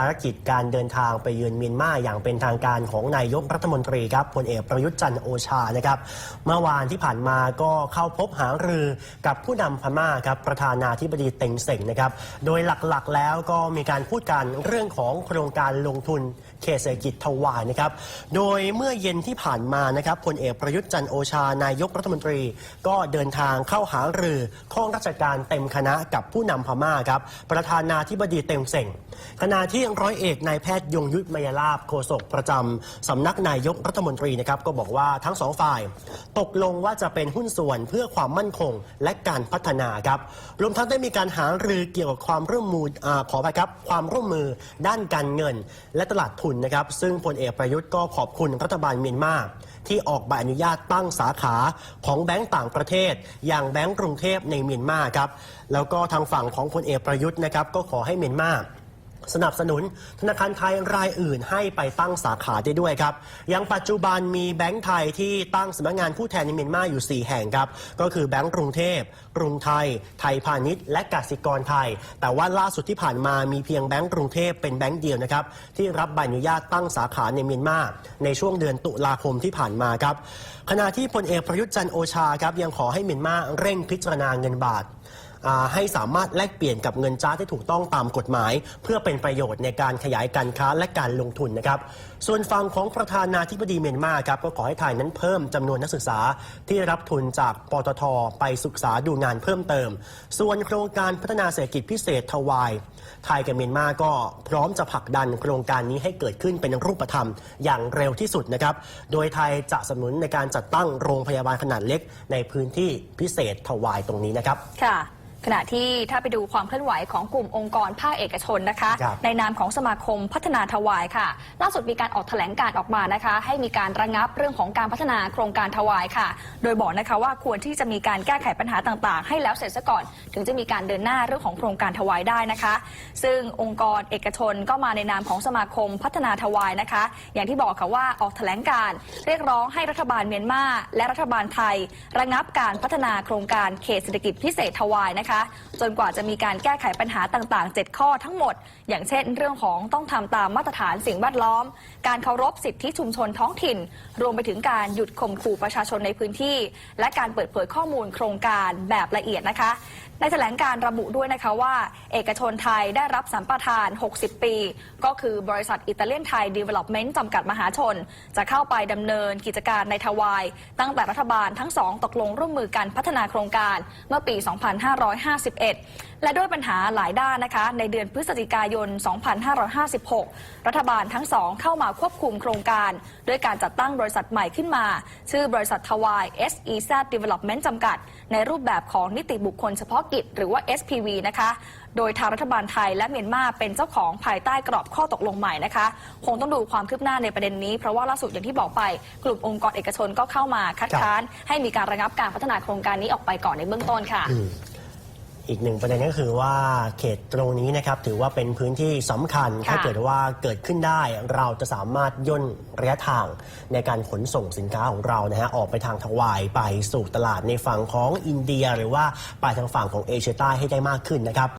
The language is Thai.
ารกิจการเดินทางไปเยือนเมียนมาอย่างเป็นทางการของนายกรัฐมนตรีครับพลเอกประยุทธ์จันทร์โอชานะครับเมื่อวานที่ผ่านมาก็เข้าพบหารือกับผู้นำพม่าครับประธานาธิบดีเต็งเซ็งนะครับโดยหลักๆแล้วก็มีการพูดกันเรื่องของโครงการลงทุนเขตเศรษฐกิจทวายนะครับโดยเมื่อเย็นที่ผ่านมานะครับพลเอกประยุทธ์จันทร์โอชานายกรัฐมนตรี ก็เดินทางเข้าหารือข้องราชการเต็มคณะกับผู้นำพม่าครับประธานาธิบดีเต็งเซ็งขณะที่ร้อยเอกนายแพทย์ยงยุทธมยลาภโฆษกประจำสำนักนายกรัฐมนตรีนะครับก็บอกว่าทั้งสองฝ่าย ตกลงว่าจะเป็นหุ้นส่วนเพื่อความมั่นคงและการพัฒนาครับรวมทั้งได้มีการหารือเกี่ยวกับความร่วมมือขอไปครับความร่วมมือด้านการเงิน และตลาดทุนนะครับ ซึ่งพลเอกประยุทธ์ก็ขอบคุณรัฐบาลเมียนมาที่ออกใบอนุญาตตั้งสาขาของแบงก์ต่างประเทศ อย่างแบงก์กรุงเทพในเมียนมาครับแล้วก็ทางฝั่งของพลเอกประยุทธ์นะครับก็ขอให้เมียนมา สนับสนุนธนาคารไทยรายอื่นให้ไปตั้งสาขาได้ด้วยครับ อย่างปัจจุบันมีแบงก์ไทยที่ตั้งสำนักงานผู้แทนในเมียนมาอยู่ 4 แห่งครับ ก็คือแบงก์กรุงเทพ กรุงไทย ไทยพาณิชย์ และกสิกรไทย แต่ว่าล่าสุดที่ผ่านมามีเพียงแบงก์กรุงเทพเป็นแบงก์เดียวนะครับที่รับใบอนุญาตตั้งสาขาในเมียนมาในช่วงเดือนตุลาคมที่ผ่านมาครับ ขณะที่พลเอกประยุทธ์จันโอชาครับยังขอให้เมียนมาเร่งพิจารณาเงินบาท อ่าให้สามารถแลกเปลี่ยนกับเงินจ้าที่ถูกต้องตามกฎหมาย เพื่อเป็นประโยชน์ในการขยายการค้าและการลงทุนนะครับส่วนฝั่งของประธานาธิบดีเมียนมาครับก็ขอให้ไทยนั้นเพิ่มจำนวนนักศึกษาที่รับทุนจากปตทไปศึกษาดูงานเพิ่มเติม ส่วนโครงการพัฒนาเศรษฐกิจพิเศษทวาย ไทยกับเมียนมาก็พร้อมจะผลักดันโครงการนี้ให้เกิดขึ้นเป็นรูปธรรมอย่างเร็วที่สุดนะครับ โดยไทยจะสนับสนุนในการจัดตั้งโรงพยาบาลขนาดเล็กในพื้นที่พิเศษทวายตรงนี้นะครับ ค่ะ ขณะที่ถ้าไปดูความเคลื่อนไหวของกลุ่มองค์กรภาคเอกชนนะคะ ครับในนามของสมาคมพัฒนาทวายค่ะ ล่าสุดมีการออกแถลงการออกมานะคะ ให้มีการระงับเรื่องของการพัฒนาโครงการทวายค่ะ โดยบอกนะคะว่าควรที่จะมีการแก้ไขปัญหาต่างๆ ให้แล้วเสร็จซะก่อน ถึงจะมีการเดินหน้าเรื่องของโครงการทวายได้นะคะ ซึ่งองค์กรเอกชนก็มาในนามของสมาคมพัฒนาทวายนะคะ อย่างที่บอกค่ะว่าออกแถลงการเรียกร้องให้รัฐบาลเมียนมาและรัฐบาลไทย ระงับการพัฒนาโครงการเขตเศรษฐกิจพิเศษทวายนะคะจนกว่าจะมีการแก้ไขปัญหาต่างๆ 7 ข้อทั้งหมด อย่างเช่น เรื่องของต้องทำตามมาตรฐานสิ่งแวดล้อม การเคารพสิทธิชุมชนท้องถิ่น รวมไปถึงการหยุดข่มขู่ประชาชนในพื้นที่ และการเปิดเผยข้อมูลโครงการแบบละเอียดนะคะ ในแถลงการระบุด้วยนะคะว่า เอกชนไทยได้รับสัมปทาน 60 ปี ก็คือบริษัทอิตาเลียนไทยดีเวล็อปเมนต์จำกัดมหาชน จะเข้าไปดำเนินกิจการในทวาย ตั้งแต่รัฐบาลทั้งสองตกลงร่วมมือกันพัฒนาโครงการเมื่อปี 2551 และด้วยปัญหาหลายด้านนะคะ ในเดือนพฤศจิกายน 2556 รัฐบาลทั้งสองเข้ามาควบคุมโครงการ ด้วยการจัดตั้งบริษัทใหม่ขึ้นมา ชื่อบริษัททวาย SEZ Development จำกัด ในรูปแบบของนิติบุคคลเฉพาะกิจ หรือว่า SPV นะคะ โดยทางรัฐบาลไทยและเมียนมาเป็นเจ้าของภายใต้กรอบข้อตกลงใหม่นะคะ คงต้องดูความคืบหน้าในประเด็นนี้ เพราะว่าล่าสุดอย่างที่บอกไป กลุ่มองค์กรเอกชนก็เข้ามาคัดค้าน ให้มีการระงับการพัฒนาโครงการนี้ออกไปก่อนในเบื้องต้นค่ะ อีกหนึ่งประเด็นก็คือว่าเขตตรงนี้นะครับถือว่าเป็นพื้นที่สำคัญค่ะถ้าเกิดว่าเกิดขึ้นได้เราจะสามารถย่นระยะทางในการขนส่งสินค้าของเรานะฮะออกไปทางทวายไปสู่ตลาดในฝั่งของอินเดีย หรือว่าไปทางฝั่งของเอเชียใต้ให้ได้มากขึ้นนะครับ